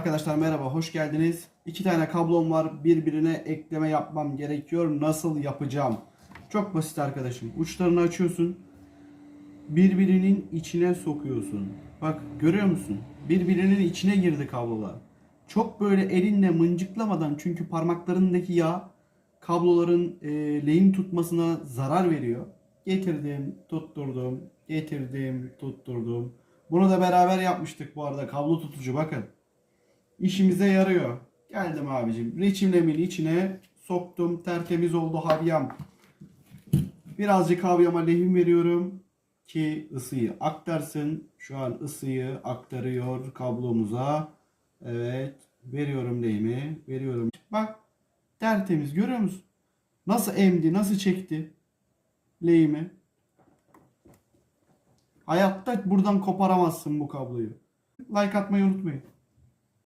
Arkadaşlar merhaba, hoş geldiniz. İki tane kablom var, birbirine ekleme yapmam gerekiyor. Nasıl yapacağım? Çok basit arkadaşım. Uçlarını açıyorsun. Birbirinin içine sokuyorsun. Bak görüyor musun? Birbirinin içine girdi kablolar. Çok böyle elinle mıncıklamadan çünkü parmaklarındaki yağ kabloların e, lehim tutmasına zarar veriyor. Getirdim, tutturdum, getirdim, tutturdum. Bunu da beraber yapmıştık bu arada kablo tutucu bakın. İşimize yarıyor. Geldim abicim. Reçimlemin içine soktum. Tertemiz oldu havyam. Birazcık havyama lehim veriyorum ki ısıyı aktarsın. Şu an ısıyı aktarıyor kablomuza. Evet. Veriyorum lehimi. Veriyorum. Bak. Tertemiz. Görüyor musun? Nasıl emdi, nasıl çekti lehimi. Hayatta buradan koparamazsın bu kabloyu. Like atmayı unutmayın.